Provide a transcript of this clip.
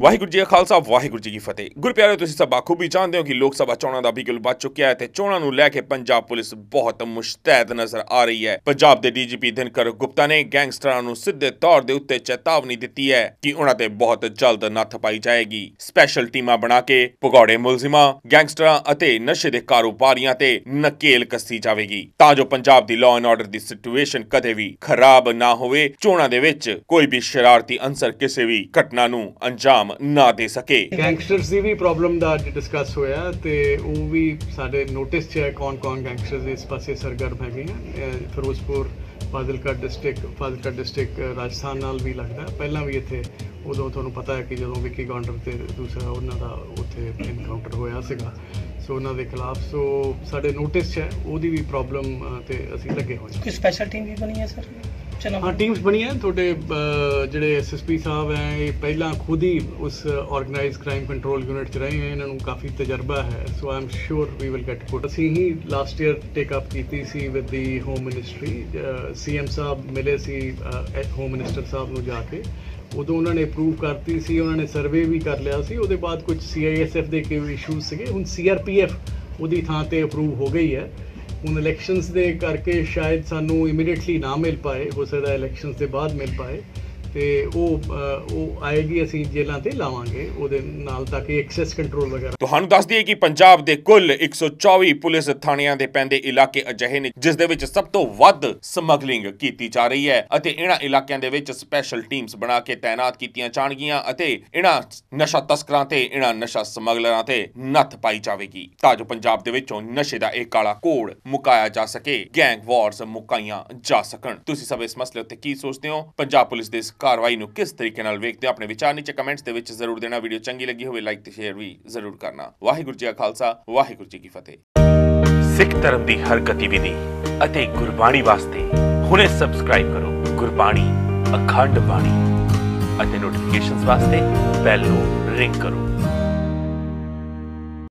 ਵਾਹਿਗੁਰੂ ਜੀ ਕਾ ਖਾਲਸਾ, ਵਾਹਿਗੁਰੂ ਜੀ ਕੀ ਫਤਿਹ। ਗੁਰਪਿਆਰੇ ਤੁਸੀਂ ਸਭ ਬਾਖੂਬੀ ਜਾਣਦੇ ਹੋ ਕਿ ਲੋਕ ਸਭਾ ਚੋਣਾਂ ਦਾ ਬਿਗਲ ਵੱਜ ਚੁੱਕਿਆ ਹੈ ਤੇ ਚੋਣਾਂ ਨੂੰ ਲੈ ਕੇ ਪੰਜਾਬ ਪੁਲਿਸ ਬਹੁਤ ਮੁਸ਼ਤੈਦ ਨਜ਼ਰ ਆ ਰਹੀ ਹੈ। ਪੰਜਾਬ ਦੇ ਡੀਜੀਪੀ ਦਿਨਕਰ ਗੁਪਤਾ ਨੇ ਗੈਂਗਸਟਰਾਂ ਨੂੰ ਸਿੱਧੇ ਤੌਰ ਦੇ ਉੱਤੇ ਚੇਤਾਵਨੀ ਦਿੱਤੀ ਹੈ ਕਿ ਉਹਨਾਂ ਤੇ ਬਹੁਤ ਜਲਦ ਨੱਥ ਪਾਈ ਜਾਏਗੀ। ਸਪੈਸ਼ਲ ਟੀਮਾਂ ਬਣਾ ਕੇ ਭਗੌੜੇ ਮੁਲਜ਼ਮਾਂ, ਗੈਂਗਸਟਰਾਂ ਅਤੇ ਨਸ਼ੇ ਦੇ ਕਾਰੋਬਾਰੀਆਂ ਤੇ ਨਕੇਲ ਕੱਸੀ ਜਾਵੇਗੀ। ਤਾਂ ਜੋ ਪੰਜਾਬ ਦੀ ਲਾਅ ਐਂਡ ਆਰਡਰ ਦੀ ਸਿਚੁਏਸ਼ਨ ਕਦੇ ਵੀ ਖਰਾਬ ਨਾ ਹੋਵੇ, ਚੋਣਾਂ ਦੇ ਵਿੱਚ ਕੋਈ ਵੀ ਸ਼ਰਾਰਤੀ ਅੰਸਰ ਕਿਸੇ ਵੀ ਘਟਨਾ ਨੂੰ ਅੰਜਾਮ ਨਾ ਦੇ ਸਕੇ। ਗੈਂਗਸਟਰਸ ਦੀ ਵੀ ਪ੍ਰੋਬਲਮ ਦਾ ਅੱਜ ਡਿਸਕਸ ਹੋਇਆ ਤੇ ਉਹ ਵੀ ਸਾਡੇ ਨੋਟਿਸ 'ਚ ਹੈ ਕੌਣ-ਕੌਣ ਗੈਂਗਸਟਰਸ ਇਸ ਪਾਸੇ ਸਰਗਰਮ ਹੈਗੇ ਆ। ਫਿਰੋਜ਼ਪੁਰ ਫਾਜ਼ਿਲਕਾ ਡਿਸਟ੍ਰਿਕਟ ਫਾਜ਼ਿਲਕਾ ਡਿਸਟ੍ਰਿਕਟ ਰਾਜਸਥਾਨ ਨਾਲ ਵੀ ਲੱਗਦਾ। ਪਹਿਲਾਂ ਵੀ ਇੱਥੇ ਉਦੋਂ ਤੁਹਾਨੂੰ ਪਤਾ ਹੈ ਕਿ ਜਦੋਂ ਵਿੱਕੀ ਗੌਂਡਰ ਤੇ ਦੂਸਰਾ ਉਹਨਾਂ ਦਾ ਉੱਥੇ ਐਨਕਾਊਂਟਰ ਹੋਇਆ ਸੀਗਾ। ਸੋ ਉਹਨਾਂ ਦੇ ਖਿਲਾਫ ਸੋ ਸਾਡੇ ਨੋਟਿਸ 'ਚ ਹੈ ਉਹਦੀ ਵੀ ਪ੍ਰੋਬਲਮ ਤੇ ਅਸੀਂ ਲੱਗੇ ਹੋਏ ਹਾਂ। ਕੋਈ ਸਪੈਸ਼ਲ ਟੀਮ ਵੀ ਬਣੀ ਹੈ ਸਰ ਹਾਂ ਟੀਮਸ ਬਣੀਆਂ ਤੁਹਾਡੇ ਅਹ, ਜਿਹੜੇ ਐਸਐਸਪੀ ਸਾਹਿਬ ਹੈ ਇਹ ਪਹਿਲਾਂ ਖੁਦ ਹੀ ਉਸ ਆਰਗੇਨਾਈਜ਼ਡ ਕ੍ਰਾਈਮ ਕੰਟਰੋਲ ਯੂਨਿਟ ਚ ਰਹੇ ਹੈ ਇਹਨਾਂ ਨੂੰ ਕਾਫੀ ਤਜਰਬਾ ਹੈ so I am sure we will get put ਅਸੀਂ ਹੀ ਲਾਸਟ ਈਅਰ ਟੇਕ ਅਪ ਕੀਤੀ ਸੀ with the home ministry CM ਸਾਹਿਬ ਮਿਲੇ ਸੀ ਹੋਮ ਮਿਨਿਸਟਰ ਸਾਹਿਬ ਨੂੰ ਜਾ ਕੇ। ਉਦੋਂ ਉਹਨਾਂ ਨੇ ਅਪਰੂਵ ਕਰਤੀ ਸੀ ਉਹਨਾਂ ਨੇ ਸਰਵੇ ਵੀ ਕਰ ਲਿਆ ਸੀ ਉਹਦੇ ਬਾਅਦ ਕੁਝ ਸੀਆਈਐਸਐਫ ਦੇ ਕੋਈ ਇਸ਼ੂਜ਼ ਸੀਗੇ ਹੁਣ ਸੀਆਰਪੀਐਫ ਉਹਦੀ ਥਾਂ ਤੇ ਅਪਰੂਵ ਹੋ ਗਈ ਹੈ। ਹੁਣ ਇਲੈਕਸ਼ਨਸ ਦੇ ਕਰਕੇ ਸ਼ਾਇਦ ਸਾਨੂੰ ਇਮੀਡੀਏਟਲੀ ਨਾ ਮਿਲ ਪਾਏ, ਹੋ ਸਕਦਾ ਇਲੈਕਸ਼ਨਸ ਦੇ ਬਾਅਦ ਮਿਲ ਪਾਏ। ਤੇ ਉਹ ਉਹ ਆਏਗੀ, ਅਸੀਂ ਜੇਲ੍ਹਾਂ ਤੇ ਲਾਵਾਂਗੇ, ਉਹਦੇ ਨਾਲ ਤਾਂ ਕਿ ਐਕਸੈਸ ਕੰਟਰੋਲ ਵਗੈਰਾ। ਤੁਹਾਨੂੰ ਦੱਸ ਦਈਏ ਕਿ ਪੰਜਾਬ ਦੇ ਕੁੱਲ 124 ਪੁਲਿਸ ਥਾਣਿਆਂ ਦੇ ਪੈਂਦੇ ਇਲਾਕੇ ਅਜਿਹੇ ਨੇ, ਜਿਸ ਦੇ ਵਿੱਚ ਸਭ ਤੋਂ ਵੱਧ ਸਮਗਲਿੰਗ ਕੀਤੀ ਜਾ ਰਹੀ ਹੈ ਅਤੇ ਇਹਨਾਂ ਇਲਾਕਿਆਂ ਦੇ ਵਿੱਚ ਸਪੈਸ਼ਲ ਟੀਮਸ ਬਣਾ ਕੇ ਤਾਇਨਾਤ ਕੀਤੀਆਂ ਜਾਣਗੀਆਂ ਅਤੇ ਇਹਨਾਂ ਨਸ਼ਾ ਤਸਕਰਾਂ ਤੇ ਇਹਨਾਂ ਨਸ਼ਾ ਸਮਗਲਰਾਂ ਤੇ ਨੱਥ ਪਾਈ ਜਾਵੇਗੀ, ਤਾਂ ਜੋ ਪੰਜਾਬ ਦੇ ਵਿੱਚੋਂ ਨਸ਼ੇ ਦਾ ਇਹ ਕਾਲਾ ਕੋੜ ਮੁਕਾਇਆ ਜਾ ਸਕੇ ਗੈਂਗ ਵਾਰਸ ਮੁਕਾਈਆਂ ਜਾ ਸਕਣ। ਤੁਸੀਂ ਸਭ ਇਸ ਮਸਲੇ ਉੱਤੇ ਕੀ ਸੋਚਦੇ ਹੋ? ਪੰਜਾਬ ਪੁਲਿਸ ਦੇ ਇਸ ਕਾਰਵਾਈ ਨੂੰ ਕਿਸ ਤਰੀਕੇ ਨਾਲ ਵੇਖਦੇ ਹੋ, ਆਪਣੇ ਵਿਚਾਰ ਨੀਚੇ ਕਮੈਂਟਸ ਦੇ ਵਿੱਚ ਜ਼ਰੂਰ ਦੇਣਾ। ਵੀਡੀਓ ਚੰਗੀ ਲੱਗੀ ਹੋਵੇ, ਲਾਈਕ ਤੇ ਸ਼ੇਅਰ ਵੀ ਜ਼ਰੂਰ ਕਰਨਾ। ਵਾਹਿਗੁਰੂ ਜੀ ਕਾ ਖਾਲਸਾ, ਵਾਹਿਗੁਰੂ ਜੀ ਕੀ ਫਤਿਹ। ਸਿੱਖ ਧਰਮ ਦੀ ਹਰ ਗਤੀਵਿਧੀ ਅਤੇ ਗੁਰਬਾਣੀ ਵਾਸਤੇ ਹੁਣੇ ਸਬਸਕ੍ਰਾਈਬ ਕਰੋ। ਗੁਰਬਾਣੀ, ਅਖੰਡ ਬਾਣੀ ਅਤੇ ਨੋਟੀਫਿਕੇਸ਼ਨਸ ਵਾਸਤੇ ਬੈਲ ਨੂੰ ਰਿੰਗ ਕਰੋ।